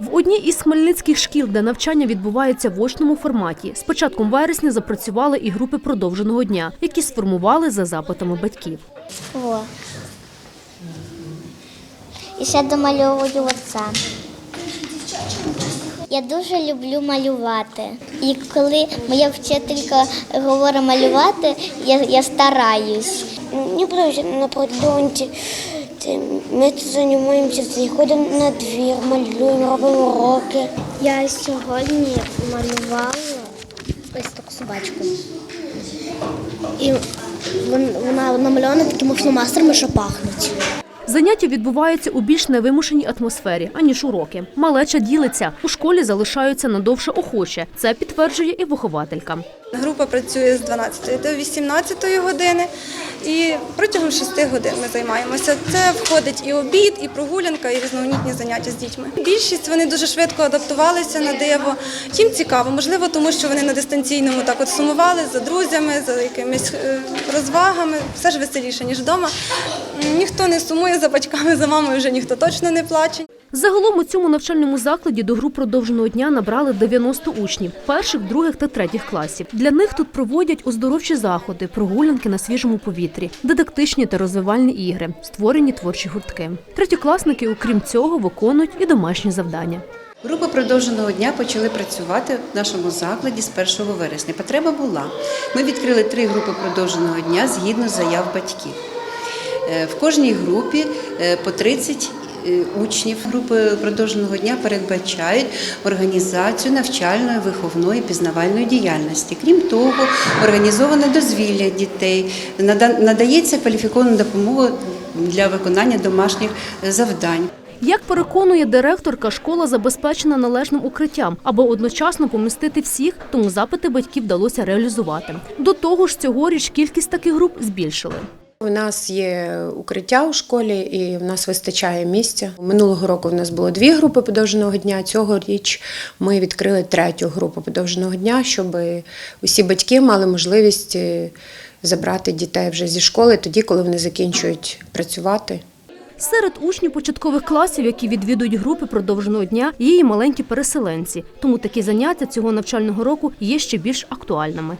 В одній із хмельницьких шкіл, де навчання відбувається в очному форматі, з початком вересня запрацювали і групи продовженого дня, які сформували за запитами батьків. О. І ще домальовую оце. Я дуже люблю малювати. І коли моя вчителька говорить малювати, я, я стараюсь. Подобається на продонті. Ми тут займаємося, ходимо на двір, малюємо, робимо уроки. Я сьогодні малювала ось таку собачку. І вона намальована такими фломастерами, що пахнуть. Заняття відбуваються у більш невимушеній атмосфері, аніж уроки. Малеча ділиться. У школі залишаються надовше охоче. Це підтверджує і вихователька. Група працює з 12 до 18 години і протягом 6 годин ми займаємося. Це входить і обід, і прогулянка, і різноманітні заняття з дітьми. Більшість вони дуже швидко адаптувалися на диво. Їм цікаво, можливо, тому що вони на дистанційному так от сумували за друзями, за якимись е, розвагами. Все ж веселіше, ніж вдома. Ніхто не сумує за батьками, за мамою вже ніхто точно не плаче. Загалом у цьому навчальному закладі до груп продовженого дня набрали 90 учнів перших, других та третіх класів. Для них тут проводять оздоровчі заходи, прогулянки на свіжому повітрі, дидактичні та розвивальні ігри, створені творчі гуртки. Третьокласники, окрім цього, виконують і домашні завдання. Групи продовженого дня почали працювати в нашому закладі з 1 вересня. Потреба була. Ми відкрили три групи продовженого дня згідно заяв батьків. Е, В кожній групі е, по 30 е, учнів групи продовженого дня передбачають організацію навчальної, виховної, пізнавальної діяльності. Крім того, організоване дозвілля дітей, надається кваліфікована допомога для виконання домашніх е, завдань. Як переконує директорка, школа забезпечена належним укриттям, аби одночасно помістити всіх, тому запити батьків вдалося реалізувати. До того ж, цьогоріч кількість таких груп збільшили. У нас є укриття у школі, і в нас вистачає місця. Минулого року в нас було дві групи подовженого дня. Цьогоріч ми відкрили третю групу подовженого дня, щоб усі батьки мали можливість е, забрати дітей вже зі школи тоді, коли вони закінчують працювати. Серед учнів початкових класів, які відвідують групи продовженого дня, є і маленькі переселенці. Тому такі заняття цього навчального року є ще більш актуальними.